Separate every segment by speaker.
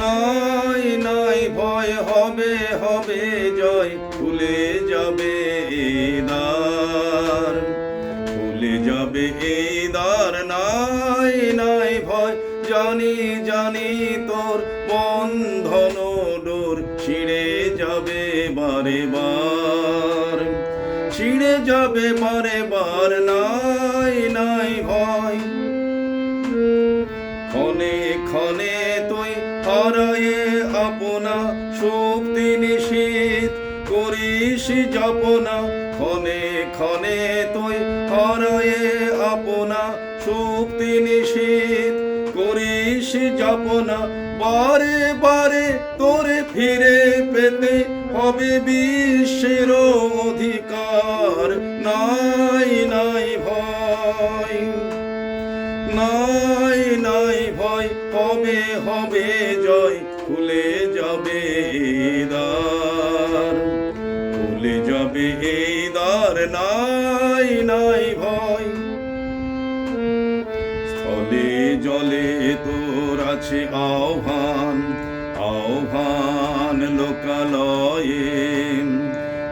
Speaker 1: নাই নাই, ভয় হবে হবে, জয়। খুলে যাবে দার খুলে যাবে এই দ্বার নাই নাই, ভয়, জানি জানি তোর বন্ধন ডোর। ছিঁড়ে যাবে বারে বার, ছিঁড়ে যাবে বারে বার। নাই হারায়ে আপনা শক্তি নিশীত করিস জপনা ক্ষণে ক্ষণে তুই হারায়ে আপনা শক্তি নিশীত করিস জপনা বারে বারে তোরে ফিরে পেতে হবে বিশ্বের অধিকার। নাই নাই নাই ভয় হবে হবে জয়? খুলে যাবে দ্বার খুলে যাবে দ্বার নাই নাই ভয়। স্থলে জলে তোর আছে আহ্বান আহ্বান লোকালয়ে।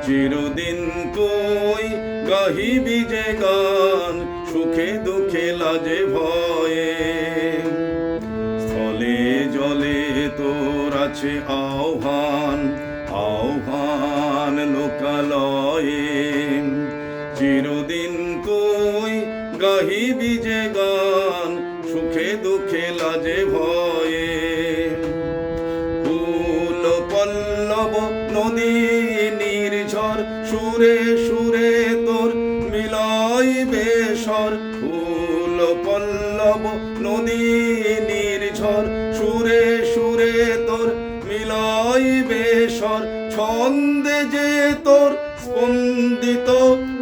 Speaker 1: চিরদিন তুই গাহিবি যে গান সুখে দুঃখে লাজে ভয়ে। স্থলে জলে তোর আছে আহ্বান আহ্বান লোকালয়ে। চিরদিন তুই গাহিবি যে গান, সুখে দুঃখে লাজে ভয়ে। ফুল পল্লব, নদী নির্ঝর সুরে সুরে তোর স্বর। ফুল পল্লব, নদী নির্ঝর। সুরে সুরে তোর মিলাইবে স্বর। ছন্দে যে তোর স্পন্দিত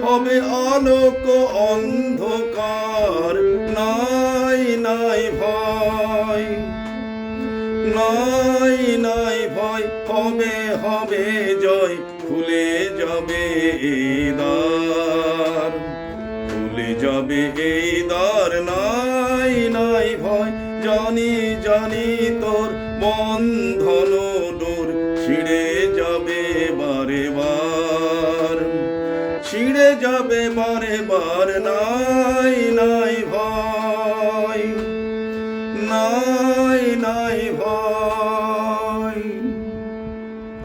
Speaker 1: হবে আলোক অন্ধকার। নাই নাই ভয়, নাই নাই ভয়, হবে হবে জয়, খুলে যাবে। যাবে এই দর নাই নাই ভয়। জানি জানি তোর বন্ধন ডোর ছিঁড়ে যাবে বারে বার। ছিঁড়ে যাবে বারে বার, নাই নাই ভয়। নাই নাই ভয়।